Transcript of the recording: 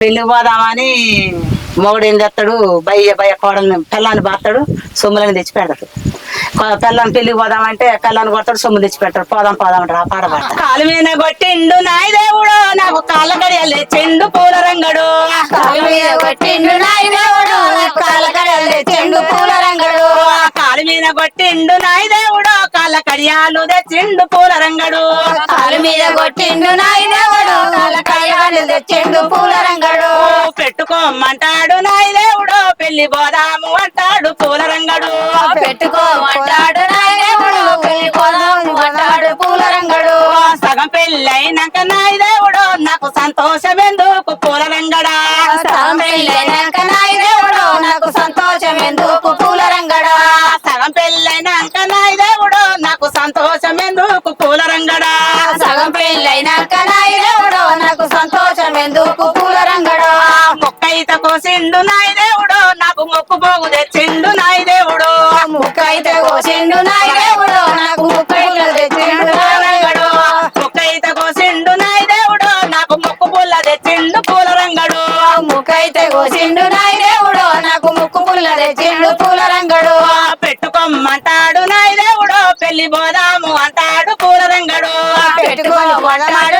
పెళ్ళి పోదామని మొగుడు ఏం చేస్తాడు? బయ్య బయ్య కోడల్ని పిల్లాన్ని బాస్తాడు సొమ్ములని తెచ్చి పెడతాడు. పిల్లని పెళ్ళికి పోదామంటే పిల్లని కొడతాడు సొమ్ము తెచ్చి పెడతాడు. పోదాం పోదాం పాట పాడతాడు కాలు మీద కొట్టిండు నాయ దేవుడు నాకు కాళ్ళ గడియలే చెండు పూల రంగడు. కాలు మీద కొట్టిండు నాయ దేవుడు కాళ్ళ కడలు చెండు పూల రంగడు. కాలు మీద కొట్టిండు నాయ దేవుడు కాళ్ళ కడియాలు తెచ్చిండు పూల రంగడు. కాలు మీద కొట్టిండు నాయ దేవుడు కాళ్ళ కడలు తెచ్చిండు పూల రంగడు. పెట్టుకోమంటాడు నాయ దేవుడు పెళ్ళి పోదాము అంటాడు పూల రంగడు పెట్టుకోమంటాడు నాయ దేవుడు పెళ్ళి పోదాం అంటాడు పూల రంగడు సగం పెళ్ళైనాక నాయ దేవుడు నాకు సంతోషం ఎందుకు పూల రంగడా సగం పెళ్ళైనాక నాయ దేవుడు నాకు సంతోషం ఎందుకు పూల రంగడా సగం పెళ్ళైనాక నాయ దేవుడు నాకు సంతోషం మొక్కైత కోసిండు నాయ దేవుడు నాకు మొక్కు పోగు తెచ్చిండు నాయ దేవుడు. ముక్కైతే కోసిండు నాయ దేవుడు నాకు ముక్కైతే తెచ్చిండు నాయ రంగడు మొక్కైత కోసిండు నాయ దేవుడు నాకు మొక్కు పుల్ల తెచ్చిండు పూల రంగడు ముక్కైతే కోసిండు నాయ దేవుడు నాకు ముక్కు పుల్ల తెచ్చిండు పూల రంగడు పెట్టుకోమంటాడు నాయ దేవుడు పెళ్ళి పోదాము అంటాడు పూల రంగడు పెట్టుకోమంటాడు